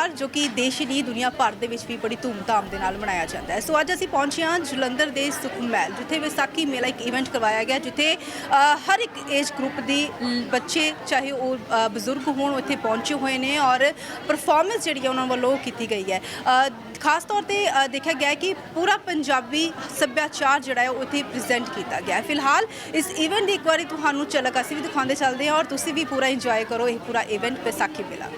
ਤਿਉਹਾਰ ਜੋ ਕਿ ਦੇਸ਼ ਹੀ ਨਹੀਂ ਦੁਨੀਆ ਭਰ ਦੇ ਵਿੱਚ ਵੀ ਬੜੀ ਧੂਮਧਾਮ ਦੇ ਨਾਲ ਮਨਾਇਆ ਜਾਂਦਾ ਹੈ। ਸੋ ਅੱਜ ਅਸੀਂ ਪਹੁੰਚੇ ਹਾਂ ਜਲੰਧਰ ਦੇ ਸੁਖਮਹਿਲ, ਜਿੱਥੇ ਵਿਸਾਖੀ ਮੇਲਾ ਇੱਕ ਇਵੈਂਟ ਕਰਵਾਇਆ ਗਿਆ, ਜਿੱਥੇ ਹਰ ਇੱਕ ਏਜ ਗਰੁੱਪ ਦੀ ਬੱਚੇ, ਚਾਹੇ ਉਹ ਬਜ਼ੁਰਗ ਹੋਣ ਉੱਥੇ ਪਹੁੰਚੇ ਹੋਏ ਨੇ ਔਰ ਪਰਫਾਰਮੈਂਸ ਜਿਹੜੀ ਹੈ ਉਹਨਾਂ ਵੱਲੋਂ ਕੀਤੀ ਗਈ ਹੈ। ਖਾਸ ਤੌਰ ਤੇ ਦੇਖਿਆ ਗਿਆ ਕਿ ਪੂਰਾ ਪੰਜਾਬੀ ਸੱਭਿਆਚਾਰ ਜਿਹੜਾ ਹੈ ਉਹ ਇੱਥੇ ਪ੍ਰੈਜ਼ੈਂਟ ਕੀਤਾ ਗਿਆ ਹੈ। ਫਿਲਹਾਲ ਇਸ ਇਵੈਂਟ ਦੀ ਇੱਕ ਵਾਰੀ ਤੁਹਾਨੂੰ ਝਲਕ ਅਸੀਂ ਵੀ ਦਿਖਾਉਂਦੇ ਚੱਲਦੇ ਹਾਂ ਔਰ ਤੁਸੀਂ ਵੀ ਪੂਰਾ ਇੰਜੋਏ ਕਰੋ ਇਹ ਪੂਰਾ ਇਵੈਂਟ ਵਿਸਾਖੀ ਮੇਲਾ।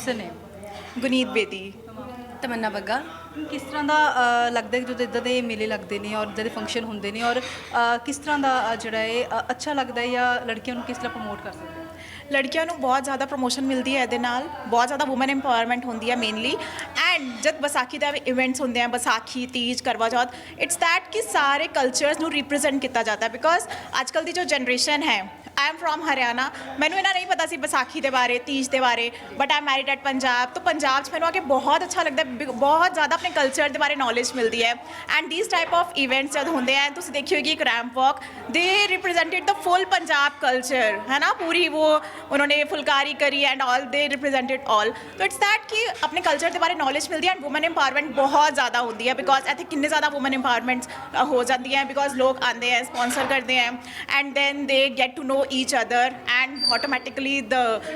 ਵਰਸੇ ਨੇ ਗੁਨੀਤ ਬੇਦੀ। ਤਮੰਨਾ ਬੱਗਾ। ਕਿਸ ਤਰ੍ਹਾਂ ਦਾ ਅ, ਲੱਗਦਾ ਹੈ ਕਿ ਜਦੋਂ ਇਦਾਂ ਦੇ ਮੇਲੇ ਲੱਗਦੇ ਨੇ ਔਰ ਇਦਾਂ ਦੇ ਫੰਕਸ਼ਨ ਹੁੰਦੇ ਨੇ ਔਰ ਅ, ਕਿਸ ਤਰ੍ਹਾਂ ਦਾ ਅ, ਜਿਹੜਾ ਹੈ ਅ, ਅੱਛਾ ਲੱਗਦਾ ਹੈ ਜਾਂ ਲੜਕੀਆਂ ਨੂੰ ਕਿਸ ਤਰ੍ਹਾਂ ਪ੍ਰਮੋਟ ਕਰ ਸਕਦੇ ਹੋ? ਲੜਕੀਆਂ ਨੂੰ ਬਹੁਤ ਜ਼ਿਆਦਾ ਪ੍ਰੋਮੋਸ਼ਨ ਮਿਲਦੀ ਹੈ ਇਹਦੇ ਨਾਲ। ਬਹੁਤ ਜ਼ਿਆਦਾ ਔਮਨ ਐਮਪਾਵਰਮੈਂਟ ਹੁੰਦੀ ਹੈ ਮੇਨਲੀ ਐਂਡ ਜਦ ਵਿਸਾਖੀ ਦਾ ਇਵੈਂਟਸ ਹੁੰਦੇ ਆ ਵਿਸਾਖੀ ਤੀਜ ਕਰਵਾ ਚੌਥ ਇਟਸ ਦੈਟ ਕਿ ਸਾਰੇ ਕਲਚਰਸ ਨੂੰ ਰਿਪਰੈਜ਼ੈਂਟ ਕੀਤਾ ਜਾਂਦਾ ਹੈ ਬਿਕੋਜ਼ ਅੱਜਕੱਲ ਦੀ ਜੋ ਜਨਰੇਸ਼ਨ ਹੈ ਆਮ ਐਮ ਫਰੋਮ ਹਰਿਆਣਾ ਮੈਨੂੰ ਇਹਨਾਂ ਨਹੀਂ ਪਤਾ ਸੀ ਵਿਸਾਖੀ ਦੇ ਬਾਰੇ ਤੀਜ ਦੇ ਬਾਰੇ but I married at Punjab ਤੋਂ ਪੰਜਾਬ 'ਚ ਮੈਨੂੰ ਆ ਕੇ ਬਹੁਤ ਅੱਛਾ ਲੱਗਦਾ ਹੈ, ਬਹੁਤ ਜ਼ਿਆਦਾ ਆਪਣੇ ਕਲਚਰ ਦੇ ਬਾਰੇ ਨੌਲੇਜ ਮਿਲਦੀ ਹੈ। And these type of events ਜਦ ਹੁੰਦੇ ਆ ਤੁਸੀਂ ਦੇਖਿਓ ਕਿ ਇੱਕ ਰੈਂਪ ਵਾਕ ਦੇ ਰਿਪਰੈਜ਼ੈਂਟਡ ਦਾ ਫੁੱਲ ਪੰਜਾਬ ਕਲਚਰ ਹੈ ਨਾ? ਪੂਰੀ ਉਹ ਉਹਨਾਂ ਨੇ ਫੁਲਕਾਰੀ ਕਰੀ ਐਂਡ ਆਲ ਦੇ represented all so it's that ਕਿ ਆਪਣੇ ਕਲਚਰ ਦੇ ਬਾਰੇ ਨੌਲੇਜ ਮਿਲਦੀ ਹੈ ਐਂਡ ਔਮਨ ਇੰਪਾਵਰਮੈਂਟ ਬਹੁਤ ਜ਼ਿਆਦਾ ਹੁੰਦੀ ਹੈ ਬਿਕੋਜ਼ ਇੱਥੇ ਕਿੰਨੇ ਜ਼ਿਆਦਾ ਔਮਨ ਇੰਪਾਵਰਮੈਂਟਸ ਹੋ ਜਾਂਦੀਆਂ ਹੈ ਬਿਕੋਜ਼ ਲੋਕ ਆਉਂਦੇ ਹੈ ਸਪਾਂਸਰ ਕਰਦੇ ਹੈ। And then they get to know each other and automatically the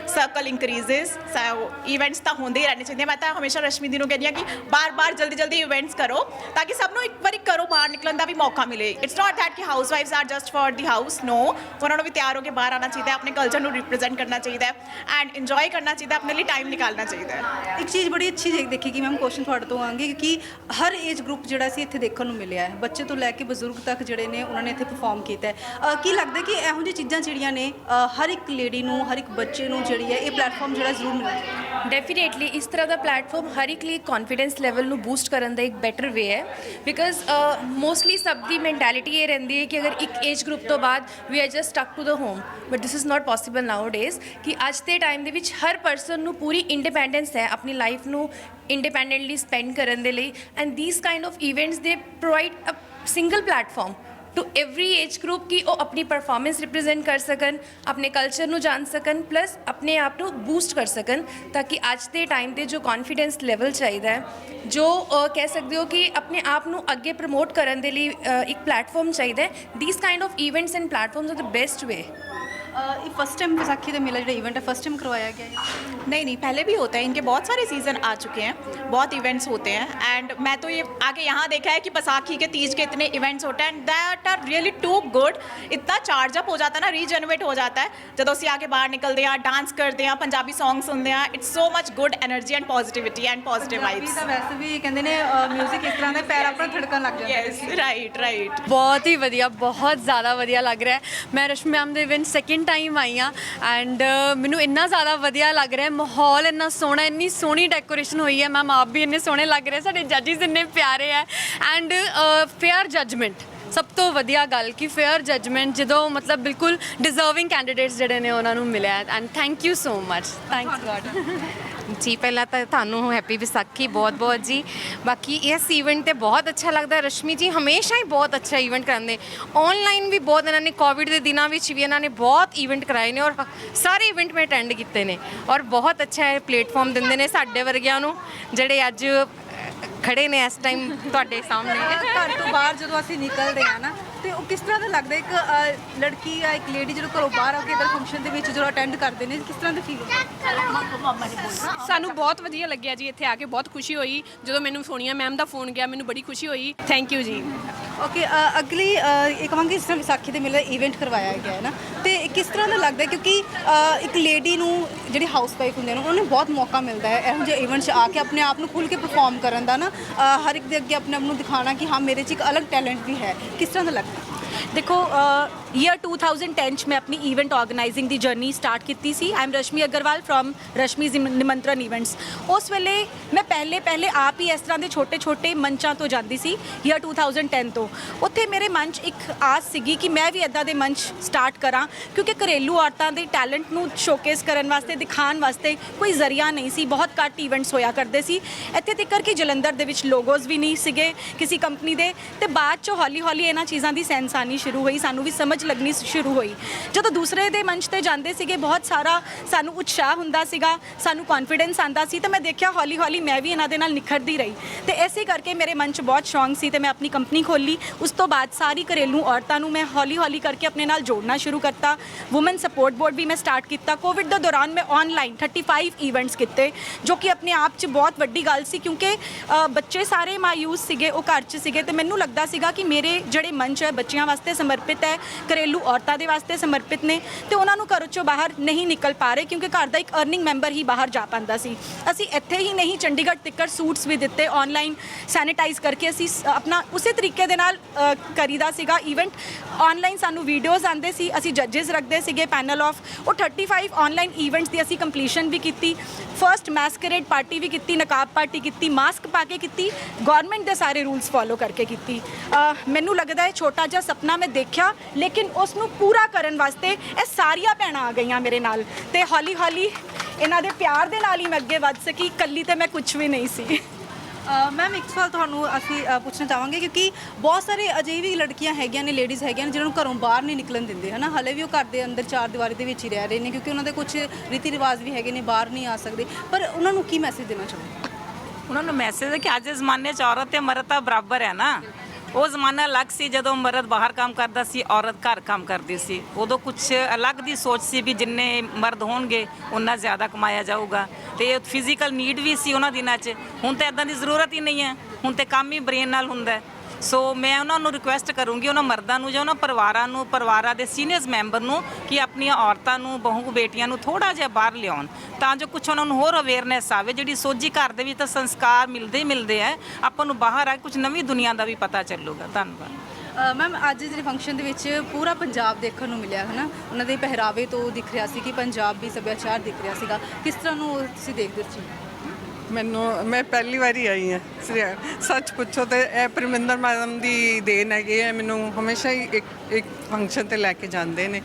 circle increases so events ਤਾਂ ਹੁੰਦੇ ਹੀ ਰਹਿਣੇ ਚਾਹੀਦੇ ਮੈਂ ਤਾਂ ਹਮੇਸ਼ਾ ਰਸ਼ਮੀ ਦੀ ਨੂੰ ਕਹਿੰਦੀ ਹਾਂ ਕਿ ਬਾਰ-ਬਾਰ ਜਲਦੀ-ਜਲਦੀ ਇਵੈਂਟਸ ਕਰੋ ਤਾਂ ਕਿ ਸਭ ਨੂੰ ਇੱਕ ਵਾਰੀ ਘਰੋਂ ਬਾਹਰ ਨਿਕਲਣ ਦਾ ਵੀ ਮੌਕਾ ਮਿਲੇ। ਇਟਸ ਨਾਟ ਦੈਟ ਕਿ ਹਾਊਸ wives are just for the house no ਉਹਨਾਂ ਨੂੰ ਵੀ ਤਿਆਰ ਹੋ ਕੇ ਬਾਹਰ ਆਉਣਾ ਚਾਹੀਦਾ ਹੈ, ਆਪਣੇ ਕਲਚਰ ਨੂੰ ਰਿਪਰੈਜ਼ੈਂਟ ਕਰਨਾ ਚਾਹੀਦਾ ਹੈ ਐਂਡ ਇੰਜੋਏ ਕਰਨਾ ਚਾਹੀਦਾ ਆਪਣੇ ਲਈ ਟਾਈਮ ਨਿਕਾਲਣਾ ਚਾਹੀਦਾ ਹੈ। ਇੱਕ ਚੀਜ਼ ਬੜੀ ਅੱਛੀ ਦੇਖ ਦੇਖੀ ਕਿ ਮੈਮ ਕੁਐਸਚਨ ਤੁਹਾਡੇ ਤੋਂ ਆਂਗੇ ਕਿ ਹਰ ਏਜ ਗਰੁੱਪ ਜਿਹੜਾ ਸੀ ਇੱਥੇ ਦੇਖਣ ਨੂੰ ਮਿਲਿਆ ਹੈ। ਬੱਚੇ ਤੋਂ ਲੈ ਕੇ ਬਜ਼ੁਰਗ ਤੱਕ ਜਿਹੜੇ ਨੇ, ਉਹਨਾਂ ਨੇ ਇੱਥੇ ਪਰਫਾਰਮ ਕੀਤਾ ਹੈ। ਕੀ ਲੱਗਦਾ ਕਿ ਇਹੋ ਜਿਹੀ ਚੀਜ਼ਾਂ ਜਿਹੜੀਆਂ ਨੇ ਹਰ ਇੱਕ ਲੇਡੀ ਨੂੰ, ਹਰ ਇੱਕ ਬੱਚੇ ਨੂੰ ਜਿਹੜੀ ਹੈ ਇਹ ਪਲੇਟਫਾਰਮ ਜਿਹੜਾ ਜ਼ਰੂਰ ਮਿਲਣਾ ਚਾਹੀਦਾ। ਡੈਫੀਨੇਟਲੀ ਇਸ ਤਰ੍ਹਾਂ ਦਾ ਪਲੇਟਫਾਰਮ ਹਰ ਇੱਕ ਲਈ ਕੌਨਫੀਡੈਂਸ ਲੈਵਲ ਨੂੰ ਬੂਸਟ ਕਰਨ ਦਾ ਇੱਕ ਬੈਟਰ ਵੇ ਹੈ। ਬਿਕਾਜ਼ ਮੋਸਟਲੀ ਸਭ ਦੀ ਮੈਂਟੈਲਿਟੀ ਇਹ ਰਹਿੰਦੀ ਹੈ ਕਿ ਅਗਰ ਇੱਕ ਏਜ ਗਰੁੱਪ ਤੋਂ ਬਾਅਦ we are just stuck to the home but this is not possible nowadays ਕਿ ਅੱਜ ਦੇ ਟਾਈਮ ਦੇ ਵਿੱਚ ਹਰ ਪਰਸਨ ਨੂੰ ਪੂਰੀ ਇੰਡੀਪੈਂਡੈਂਸ ਹੈ ਆਪਣੀ ਲਾਈਫ ਨੂੰ ਇੰਡੀਪੈਂਡੈਂਟਲੀ ਸਪੈਂਡ ਕਰਨ ਦੇ ਲਈ। And these kind of events they provide a single platform to every age group ਕਿ ਉਹ ਆਪਣੀ ਪਰਫਾਰਮੈਂਸ ਰਿਪਰੈਜ਼ੈਂਟ ਕਰ ਸਕਣ ਆਪਣੇ ਕਲਚਰ ਨੂੰ ਜਾਣ ਸਕਣ ਪਲੱਸ ਆਪਣੇ ਆਪ ਨੂੰ ਬੂਸਟ ਕਰ ਸਕਣ ਤਾਂ ਕਿ ਅੱਜ ਦੇ ਟਾਈਮ ਤੇ ਜੋ ਕੌਨਫੀਡੈਂਸ ਲੈਵਲ ਚਾਹੀਦਾ ਹੈ ਜੋ ਅ, ਕਹਿ ਸਕਦੇ ਹੋ ਕਿ ਆਪਣੇ ਆਪ ਨੂੰ ਅੱਗੇ ਪ੍ਰਮੋਟ ਕਰਨ ਦੇ ਲਈ ਅ, ਇੱਕ ਪਲੇਟਫਾਰਮ ਚਾਹੀਦਾ ਹੈ these kind of events and platforms are the best way first time Vaisakhi तो मेला जो इवेंट है फ़र्स्ट टाइम करवाया गया है। नहीं नहीं पहले भी होता है इनके बहुत सारे सीज़न आ चुके हैं बहुत इवेंट्स होते हैं एंड मैं तो ये आके यहाँ देखा है कि बसाखी के तीज के इतने इवेंट्स होते हैं and that are really too good इतना चार्जअप हो जाता है ना रीजनरेट हो जाता है जब उसी आगे बाहर निकलते हैं डांस करते हैं पंजाबी सॉन्ग सुनते हैं it's so much good energy and positivity and positive vibes वैसे भी कहते ने म्यूज़िक इस तरह का पैर अपना थड़कन लग ਜਾਂਦਾ ਯੈਸ राइट ਰਾਈਟ ਬਹੁਤ ਹੀ ਵਧੀਆ ਬਹੁਤ ਜ਼ਿਆਦਾ ਵਧੀਆ ਲੱਗ ਰਿਹਾ ਹੈ ਮੈਂ ਰਸ਼ਮੀ ਮੈਮ ਦੇ ਇਵੈਂਟ ਸੈਕਿੰਡ ਟਾਈਮ ਆਈ ਆ ਐਂਡ ਮੈਨੂੰ ਇੰਨਾ ਜ਼ਿਆਦਾ ਵਧੀਆ ਲੱਗ ਰਿਹਾ ਹੈ, ਮਾਹੌਲ ਇੰਨਾ ਸੋਹਣਾ, ਇੰਨੀ ਸੋਹਣੀ ਡੈਕੋਰੇਸ਼ਨ ਹੋਈ ਹੈ। ਮੈਮ ਆਪ ਵੀ ਇੰਨੇ ਸੋਹਣੇ ਲੱਗ ਰਹੇ, ਸਾਡੇ ਜੱਜਿਸ ਇੰਨੇ ਪਿਆਰੇ ਹੈ। ਐਂਡ ਫੇਅਰ ਜੱਜਮੈਂਟ ਸਭ ਤੋਂ ਵਧੀਆ ਗੱਲ ਕਿ ਫੇਅਰ ਜੱਜਮੈਂਟ ਜਦੋਂ ਮਤਲਬ ਬਿਲਕੁਲ ਡਿਜ਼ਰਵਿੰਗ ਕੈਂਡੀਡੇਟਸ ਜਿਹੜੇ ਨੇ ਉਹਨਾਂ ਨੂੰ ਮਿਲਿਆ and thank you so much thanks God ji ਪਹਿਲਾਂ ਤਾਂ ਤੁਹਾਨੂੰ ਹੈਪੀ ਵਿਸਾਖੀ ਬਹੁਤ ਬਹੁਤ ਜੀ। ਬਾਕੀ ਇਸ ਇਵੈਂਟ ਤੇ ਬਹੁਤ ਅੱਛਾ ਲੱਗਦਾ। ਰਸ਼ਮੀ ਜੀ ਹਮੇਸ਼ਾ ਹੀ ਬਹੁਤ ਅੱਛਾ ਇਵੈਂਟ ਕਰਾਉਂਦੇ। ਆਨਲਾਈਨ ਵੀ ਬਹੁਤ ਇਹਨਾਂ ਨੇ ਕੋਵਿਡ ਦੇ ਦਿਨਾਂ ਵਿੱਚ ਵੀ ਇਹਨਾਂ ਨੇ ਬਹੁਤ ਇਵੈਂਟ ਕਰਾਏ ਨੇ ਔਰ ਸਾਰੇ ਇਵੈਂਟ ਮੈਂ ਅਟੈਂਡ ਕੀਤੇ ਨੇ। ਔਰ ਬਹੁਤ ਅੱਛਾ ਇਹ ਪਲੇਟਫਾਰਮ ਦਿੰਦੇ ਨੇ ਸਾਡੇ ਵਰਗਿਆਂ ਨੂੰ ਜਿਹੜੇ ਅੱਜ ਅ, ਖੜੇ ਨੇ ਇਸ ਟਾਈਮ ਤੁਹਾਡੇ ਸਾਹਮਣੇ। ਘਰ ਤੋਂ ਬਾਹਰ ਜਦੋਂ ਅਸੀਂ ਨਿਕਲਦੇ ਆ ਨਾ ਤੇ ਉਹ ਕਿਸ ਤਰ੍ਹਾਂ ਦਾ ਲੱਗਦਾ ਇੱਕ ਅ, ਲੜਕੀ ਆ ਇੱਕ ਲੇਡੀ ਜਦੋਂ ਘਰੋਂ ਬਾਹਰ ਆ ਕੇ ਇਧਰ ਫੰਕਸ਼ਨ ਦੇ ਵਿੱਚ ਜਦੋਂ ਅਟੈਂਡ ਕਰਦੇ ਨੇ ਕਿਸ ਤਰ੍ਹਾਂ ਦਾ ਫੀਲ ਹੁੰਦਾ? ਸਾਨੂੰ ਬਹੁਤ ਵਧੀਆ ਲੱਗਿਆ ਜੀ ਇੱਥੇ ਆ ਕੇ ਬਹੁਤ ਖੁਸ਼ੀ ਹੋਈ। ਜਦੋਂ ਮੈਨੂੰ ਸੋਨੀਆ ਮੈਮ ਦਾ ਫੋਨ ਗਿਆ ਮੈਨੂੰ ਬੜੀ ਖੁਸ਼ੀ ਹੋਈ। ਥੈਂਕ ਯੂ ਜੀ। ਓਕੇ ਅਗਲੀ ਅ, ਇਹ ਕਹਾਂਗੇ ਜਿਸ ਤਰ੍ਹਾਂ ਵਿਸਾਖੀ ਦੇ ਮੇਲੇ ਇਵੈਂਟ ਕਰਵਾਇਆ ਗਿਆ ਹੈ ਨਾ। ਤੇ ਇਹ ਕਿਸ ਤਰ੍ਹਾਂ ਦਾ ਲੱਗਦਾ ਹੈ? ਕਿਉਂਕਿ ਅ, ਇੱਕ ਲੇਡੀ ਨੂੰ ਜਿਹੜੀ ਹਾਊਸ ਵਾਈਫ ਹੁੰਦੇ ਨੇ ਉਹਨਾਂ ਨੂੰ ਬਹੁਤ ਮੌਕਾ ਮਿਲਦਾ ਹੈ ਇਹੋ ਜਿਹੇ ਇਵੈਂਟਸ 'ਚ ਆ ਕੇ ਆਪਣੇ ਆਪ ਨੂੰ ਖੁੱਲ ਕੇ ਪਰਫਾਰਮ ਕਰਨ ਦਾ ਨਾ। ਅ, ਹਰ ਇੱਕ ਦੇ ਅੱਗੇ ਆਪਣੇ ਆਪ ਨੂੰ ਦਿਖਾਣਾ ਕਿ ਹਾਂ ਮੇਰੇ 'ਚ ਇੱਕ ਅਲੱਗ ਟੈਲੈਂਟ ਵੀ ਹੈ। ਕਿਸ ਤਰ੍ਹਾਂ ਦਾ ਲੱਗਦਾ? ਦੇਖੋ ਈਅਰ 2010 ਚ ਮੈਂ ਆਪਣੀ ਇਵੈਂਟ ਆਰਗੇਨਾਈਜ਼ਿੰਗ ਦੀ ਜਰਨੀ ਸਟਾਰਟ ਕੀਤੀ ਸੀ. I am Rashmi Agarwal from Rashmi Nimantran events ਉਸ ਵੇਲੇ ਮੈਂ ਪਹਿਲੇ ਪਹਿਲੇ ਆਪ ਹੀ ਇਸ ਤਰ੍ਹਾਂ ਦੇ ਛੋਟੇ ਛੋਟੇ ਮੰਚਾਂ ਤੋਂ ਜਾਂਦੀ ਸੀ ਈਅਰ 2010 ਤੋਂ। ਉੱਥੇ ਮੇਰੇ ਮਨ 'ਚ ਇੱਕ ਆਸ ਸੀਗੀ ਕਿ ਮੈਂ ਵੀ ਇਦਾਂ ਦੇ ਮੰਚ ਸਟਾਰਟ ਕਰਾਂ, ਕਿਉਂਕਿ ਘਰੇਲੂ ਔਰਤਾਂ ਦੇ ਟੈਲੈਂਟ ਨੂੰ ਸ਼ੋਕੇਸ ਕਰਨ ਵਾਸਤੇ, ਦਿਖਾਉਣ ਵਾਸਤੇ ਕੋਈ ਜ਼ਰੀਆ ਨਹੀਂ ਸੀ। ਬਹੁਤ ਘੱਟ ਇਵੈਂਟਸ ਹੋਇਆ ਕਰਦੇ ਸੀ। ਇੱਥੇ ਤੱਕ ਕਿ ਜਲੰਧਰ ਦੇ ਵਿੱਚ ਲੋਗੋਜ਼ ਵੀ ਨਹੀਂ ਸੀਗੇ ਕਿਸੇ ਕੰਪਨੀ ਦੇ। ਤੇ ਬਾਅਦ ਚ ਹੌਲੀ ਹੌਲੀ ਇਹਨਾਂ ਚੀਜ਼ਾਂ ਦੀ ਸੈਂਸ ਆਉਣੀ ਸ਼ੁਰੂ ਹੋਈ। ਸਾਨੂੰ ਵੀ ਸਮਝ ਲੱਗਣੀ ਸ਼ੁਰੂ ਹੋਈ। ਜਦੋਂ ਦੂਸਰੇ ਦੇ ਮੰਚ ਤੇ ਜਾਂਦੇ ਸੀਗੇ, ਬਹੁਤ ਸਾਰਾ ਸਾਨੂੰ ਉਤਸ਼ਾਹ ਹੁੰਦਾ ਸੀਗਾ, ਸਾਨੂੰ ਕੌਨਫੀਡੈਂਸ ਆਂਦਾ ਸੀ, ਤੇ ਮੈਂ ਦੇਖਿਆ ਹੌਲੀ ਹੌਲੀ ਮੈਂ ਵੀ ਇਹਨਾਂ ਦੇ ਨਾਲ ਨਿਖਰਦੀ ਰਹੀ। ਤੇ ਇਸੇ ਕਰਕੇ ਮੇਰੇ ਮਨ 'ਚ ਬਹੁਤ ਸ਼ੌਂਕ ਸੀ ਤੇ ਮੈਂ ਆਪਣੀ ਕੰਪਨੀ ਖੋਲੀ ਉਸ ਤੋਂ ਬਾਅਦ ਸਾਰੀ ਘਰੇਲੂ ਔਰਤਾਂ ਨੂੰ ਮੈਂ ਹੌਲੀ ਹੌਲੀ ਕਰਕੇ ਆਪਣੇ ਨਾਲ ਜੋੜਨਾ ਸ਼ੁਰੂ ਕਰਤਾ। ਔਮਨ ਸਪੋਰਟ ਬੋਰਡ ਵੀ ਮੈਂ ਸਟਾਰਟ ਕੀਤਾ। ਕੋਵਿਡ ਦੇ ਦੌਰਾਨ ਮੈਂ ਆਨਲਾਈਨ 35 ਇਵੈਂਟਸ ਕੀਤੇ, ਜੋ ਕਿ ਆਪਣੇ ਆਪ 'ਚ ਬਹੁਤ ਵੱਡੀ ਗੱਲ ਸੀ, ਕਿਉਂਕਿ ਬੱਚੇ ਸਾਰੇ ਮਾਯੂਸ ਸੀਗੇ, ਉਹ ਘਰ 'ਚ ਸੀਗੇ, ਤੇ ਮੈਨੂੰ ਲੱਗਦਾ ਸੀਗਾ ਕਿ ਮੇਰੇ ਜਿਹੜੇ ਮੰਚ ਹੈ, ਬੱਚਿਆਂ ਵਾਸਤੇ ਸਮਰਪਿਤ ਹੈ ਘਰੇਲੂ ਔਰਤਾਂ ਦੇ ਵਾਸਤੇ ਸਮਰਪਿਤ ਨੇ ਤੇ ਉਹਨਾਂ ਨੂੰ ਘਰੋਂ ਚੋਂ ਬਾਹਰ ਨਹੀਂ ਨਿਕਲ ਪਾ ਰਹੇ ਕਿਉਂਕਿ ਘਰ ਦਾ ਇੱਕ ਅਰਨਿੰਗ ਮੈਂਬਰ ਹੀ ਬਾਹਰ ਜਾ ਪਾਉਂਦਾ ਸੀ। ਅਸੀਂ ਇੱਥੇ ਹੀ ਨਹੀਂ ਚੰਡੀਗੜ੍ਹ ਤਿੱਕਰ ਸੂਟਸ ਵੀ ਦਿੱਤੇ ਆਨਲਾਈਨ ਸੈਨੀਟਾਈਜ਼ ਕਰਕੇ ਅਸੀਂ ਸ- ਆਪਣਾ ਉਸੇ ਤਰੀਕੇ ਦੇ ਨਾਲ ਕਰੀਦਾ ਸੀਗਾ ਇਵੈਂਟ ਆਨਲਾਈਨ ਸਾਨੂੰ ਵੀਡੀਓਜ਼ ਆਉਂਦੇ ਸੀ, ਅਸੀਂ ਜੱਜਸ ਰੱਖਦੇ ਸੀਗੇ ਪੈਨਲ ਆਫ ਉਹ 35 ਆਨਲਾਈਨ ਇਵੈਂਟਸ ਦੀ ਅਸੀਂ ਕੰਪਲੀਸ਼ਨ ਵੀ ਕੀਤੀ। ਫਰਸਟ ਮੈਸਕਰੇਡ ਪਾਰਟੀ ਵੀ ਕੀਤੀ ਨਕਾਬ ਪਾਰਟੀ ਕੀਤੀ ਮਾਸਕ ਪਾ ਕੇ ਕੀਤੀ ਗਵਰਨਮੈਂਟ ਦੇ ਸਾਰੇ ਰੂਲਸ ਫੋਲੋ ਕਰਕੇ ਕੀਤੀ। ਮੈਨੂੰ ਲੱਗਦਾ ਹੈ ਛੋਟਾ ਜਿਹਾ ਸੁਪਨਾ ਮੈਂ ਦੇਖਿਆ ਲੇਕਿਨ ਉਸ ਨੂੰ ਪੂਰਾ ਕਰਨ ਵਾਸਤੇ ਇਹ ਸਾਰੀਆਂ ਭੈਣਾਂ ਆ ਗਈਆਂ ਮੇਰੇ ਨਾਲ। ਤੇ ਹੌਲੀ ਹੌਲੀ ਇਹਨਾਂ ਦੇ ਪਿਆਰ ਦੇ ਨਾਲ ਹੀ ਮੈਂ ਅੱਗੇ ਵੱਧ ਸਕੀ। ਇਕੱਲੀ ਤੇ ਮੈਂ ਕੁਝ ਵੀ ਨਹੀਂ ਸੀ। ਮੈਮ ਇੱਕ ਸਵਾਲ ਤੁਹਾਨੂੰ ਅਸੀਂ ਅ, ਪੁੱਛਣਾ ਚਾਹਾਂਗੇ ਕਿਉਂਕਿ ਬਹੁਤ ਸਾਰੇ ਅਜਿਹੀ ਵੀ ਲੜਕੀਆਂ ਹੈਗੀਆਂ ਨੇ ਲੇਡੀਜ਼ ਹੈਗੀਆਂ ਨੇ ਜਿਨ੍ਹਾਂ ਨੂੰ ਘਰੋਂ ਬਾਹਰ ਨਹੀਂ ਨਿਕਲਣ ਦਿੰਦੇ ਹਨਾ? ਹਲੇ ਵੀ ਉਹ ਘਰ ਦੇ ਅੰਦਰ ਚਾਰ ਦੀਵਾਰੀ ਦੇ ਵਿੱਚ ਹੀ ਰਹਿ ਰਹੇ ਨੇ ਕਿਉਂਕਿ ਉਹਨਾਂ ਦੇ ਕੁਝ ਰੀਤੀ ਰਿਵਾਜ ਵੀ ਹੈਗੇ ਨੇ ਬਾਹਰ ਨਹੀਂ ਆ ਸਕਦੇ। ਪਰ ਉਹਨਾਂ ਨੂੰ ਕੀ ਮੈਸੇਜ ਦੇਣਾ ਚਾਹੋਗੇ? ਉਹਨਾਂ ਨੂੰ ਮੈਸੇਜ ਹੈ ਕਿ ਅੱਜ ਦੇ ਜ਼ਮਾਨੇ 'ਚ ਔਰਤ ਤੇ ਮਰਦ ਤਾਂ ਬਰਾਬਰ ਹੈ ਨਾ। ਉਹ ਜ਼ਮਾਨਾ ਅਲੱਗ ਸੀ, ਜਦੋਂ ਮਰਦ ਬਾਹਰ ਕੰਮ ਕਰਦਾ ਸੀ, ਔਰਤ ਘਰ ਕੰਮ ਕਰਦੀ ਸੀ। ਉਦੋਂ ਕੁਝ ਅਲੱਗ ਦੀ ਸੋਚ ਸੀ ਵੀ ਜਿੰਨੇ ਮਰਦ ਹੋਣਗੇ ਉਨਾ ਜ਼ਿਆਦਾ ਕਮਾਇਆ ਜਾਊਗਾ। ਤੇ ਫਿਜ਼ੀਕਲ ਨੀਡ ਵੀ ਸੀ ਉਹਨਾਂ ਦਿਨਾਂ 'ਚ। ਹੁਣ ਤਾਂ ਇਦਾਂ ਦੀ ਜ਼ਰੂਰਤ ਹੀ ਨਹੀਂ ਹੈ। ਹੁਣ ਤੇ ਕੰਮ ਹੀ ਬ੍ਰੇਨ ਨਾਲ ਹੁੰਦਾ ਸੋ ਮੈਂ ਉਹਨਾਂ ਨੂੰ ਰਿਕੁਐਸਟ ਕਰੂੰਗੀ ਉਹਨਾਂ ਮਰਦਾਂ ਨੂੰ ਜਾਂ ਉਹਨਾਂ ਪਰਿਵਾਰਾਂ ਨੂੰ, ਪਰਿਵਾਰਾਂ ਦੇ ਸੀਨੀਅਰਸ ਮੈਂਬਰ ਨੂੰ ਕਿ ਆਪਣੀਆਂ ਔਰਤਾਂ ਨੂੰ, ਬਹੂ ਬੇਟੀਆਂ ਨੂੰ ਥੋੜਾ ਜਿਹਾ ਬਾਹਰ ਲਿਆਉਣ, ਤਾਂ ਜੋ ਕੁਝ ਉਹਨਾਂ ਨੂੰ ਹੋਰ ਅਵੇਅਰਨੈਸ ਆਵੇ, ਜਿਹੜੀ ਸੋਝੀ ਘਰ ਦੇ ਵਿੱਚ ਤਾਂ ਸੰਸਕਾਰ ਮਿਲਦੇ ਹੀ ਮਿਲਦੇ ਆ, ਆਪਾਂ ਨੂੰ ਬਾਹਰ ਆ ਕੇ ਕੁਝ ਨਵੀਂ ਦੁਨੀਆ ਦਾ ਵੀ ਪਤਾ ਚੱਲੂਗਾ। ਧੰਨਵਾਦ। ਮੈਮ, ਅੱਜ ਜਿਹੜੇ ਫੰਕਸ਼ਨ ਦੇ ਵਿੱਚ ਪੂਰਾ ਪੰਜਾਬ ਦੇਖਣ ਨੂੰ ਮਿਲਿਆ, ਹਨਾ? ਉਹਨਾਂ ਦੇ ਪਹਿਰਾਵੇ ਤੋਂ ਦਿਖ ਰਿਹਾ ਸੀ ਕਿ ਪੰਜਾਬੀ ਸੱਭਿਆਚਾਰ ਦਿਖ ਰਿਹਾ ਸੀਗਾ। ਕਿਸ ਤਰ੍ਹਾਂ ਨੂੰ ਤੁਸੀਂ ਦੇਖਦੇ ਹੋ ਮੈਨੂੰ, ਮੈਂ ਪਹਿਲੀ ਵਾਰੀ ਆਈ ਹਾਂ। ਸਰੀ- ਸੱਚ ਪੁੱਛੋ ਤੇ ਇਹ ਪਰਮਿੰਦਰ ਮੈਡਮ ਦੀ ਦੇਣ ਹੈਗੀ ਹੈ। ਮੈਨੂੰ ਹਮੇਸ਼ਾ ਹੀ ਇੱਕ ਇੱਕ ਫੰਕਸ਼ਨ ਤੇ ਲੈ ਕੇ ਜਾਂਦੇ ਨੇ।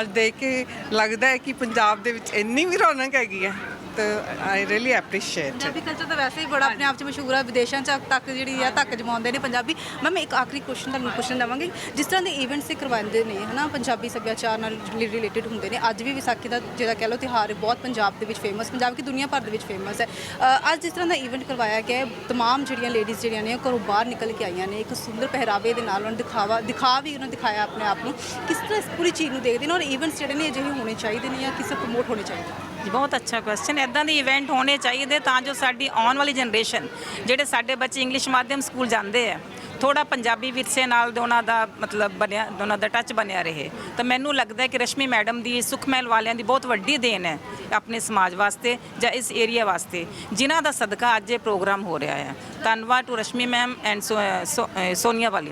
ਅੱਜ ਦੇਖ ਕੇ ਲੱਗਦਾ ਹੈ ਕਿ ਪੰਜਾਬ ਦੇ ਵਿੱਚ ਇੰਨੀ ਵੀ ਰੌਣਕ ਹੈਗੀ ਹੈ। I really appreciate Punjabi culture ਤਾਂ ਵੈਸੇ ਹੀ ਬੜਾ ਆਪਣੇ ਆਪ 'ਚ ਮਸ਼ਹੂਰ ਆ ਵਿਦੇਸ਼ਾਂ 'ਚ ਤੱਕ ਜਿਹੜੀ ਆ ਧੱਕ ਜਮਾਉਂਦੇ ਨੇ ਪੰਜਾਬੀ। ਮੈਮ ਇੱਕ ਆਖਰੀ ਕੁਐਸਚਨ ਤੁਹਾਨੂੰ ਪੁੱਛਣ ਦੇਵਾਂਗੀ ਜਿਸ ਤਰ੍ਹਾਂ ਦੇ ਇਵੈਂਟਸ ਇਹ ਕਰਵਾਉਂਦੇ ਨੇ ਹਨਾ ਪੰਜਾਬੀ ਸੱਭਿਆਚਾਰ ਨਾਲ ਰਿਲੇਟਡ ਹੁੰਦੇ ਨੇ ਅੱਜ ਵੀ ਵਿਸਾਖੀ ਦਾ ਜਿਹੜਾ ਕਹਿ ਲਓ ਤਿਉਹਾਰ ਹੈ ਬਹੁਤ ਪੰਜਾਬ ਦੇ ਵਿੱਚ ਫੇਮਸ ਪੰਜਾਬ ਕੀ ਦੁਨੀਆ ਭਰ ਦੇ ਵਿੱਚ ਫੇਮਸ ਹੈ। ਅ, ਅੱਜ ਜਿਸ ਤਰ੍ਹਾਂ ਦਾ ਇਵੈਂਟ ਕਰਵਾਇਆ ਗਿਆ ਹੈ ਤਮਾਮ ਜਿਹੜੀਆਂ ਲੇਡੀਜ਼ ਜਿਹੜੀਆਂ ਨੇ ਉਹ ਘਰੋਂ ਬਾਹਰ ਨਿਕਲ ਕੇ ਆਈਆਂ ਨੇ ਇੱਕ ਸੁੰਦਰ ਪਹਿਰਾਵੇ ਦੇ ਨਾਲ ਉਹਨਾਂ ਨੂੰ ਦਿਖਾਵਾ ਦਿਖਾ ਵੀ ਉਹਨਾਂ ਨੇ ਦਿਖਾਇਆ ਆਪਣੇ ਆਪ ਨੂੰ। ਕਿਸ ਤਰ੍ਹਾਂ ਇਸ ਪੂਰੀ ਚੀਜ਼ ਨੂੰ ਦੇਖਦੇ ਨੇ ਔਰ ਇਵੈਂਟਸ ਜਿਹੜੇ ਨੇ ਅਜਿਹੇ ਹੋਣੇ ਚਾਹੀਦੇ ਨੇ ਜਾਂ ਕਿਸੇ ਪ੍ਰਮੋਟ ਹੋਣੇ ਚਾਹੀਦੇ ਨੇ? ਜੀ, ਬਹੁਤ ਅੱਛਾ ਕੁਐਸਚਨ ਇਦਾਂ ਦੇ ਇਵੈਂਟ ਹੋਣੇ ਚਾਹੀਦੇ ਤਾਂ ਜੋ ਸਾਡੀ ਆਉਣ ਵਾਲੀ ਜਨਰੇਸ਼ਨ ਜਿਹੜੇ ਸਾਡੇ ਬੱਚੇ ਇੰਗਲਿਸ਼ ਮਾਧਿਅਮ ਸਕੂਲ ਜਾਂਦੇ ਆ ਥੋੜਾ ਪੰਜਾਬੀ ਵਿਰਸੇ ਨਾਲ ਉਹਨਾਂ ਦਾ ਮਤਲਬ ਬਣਿਆ, ਉਹਨਾਂ ਦਾ ਟੱਚ ਬਣਿਆ ਰਹੇ। ਤਾਂ ਮੈਨੂੰ ਲੱਗਦਾ ਹੈ ਕਿ ਰਸ਼ਮੀ ਮੈਡਮ ਦੀ ਸੁਖਮਹਿਲ ਵਾਲਿਆਂ ਦੀ ਬਹੁਤ ਵੱਡੀ ਦੇਣ ਹੈ ਆਪਣੇ ਸਮਾਜ ਵਾਸਤੇ ਜਾਂ ਇਸ ਏਰੀਆ ਵਾਸਤੇ, ਜਿਨ੍ਹਾਂ ਦਾ ਸਦਕਾ ਅੱਜ ਇਹ ਪ੍ਰੋਗਰਾਮ ਹੋ ਰਿਹਾ ਹੈ। ਧੰਨਵਾਦ to Rashmi ma'am and Sonia ਵਾਲੀ।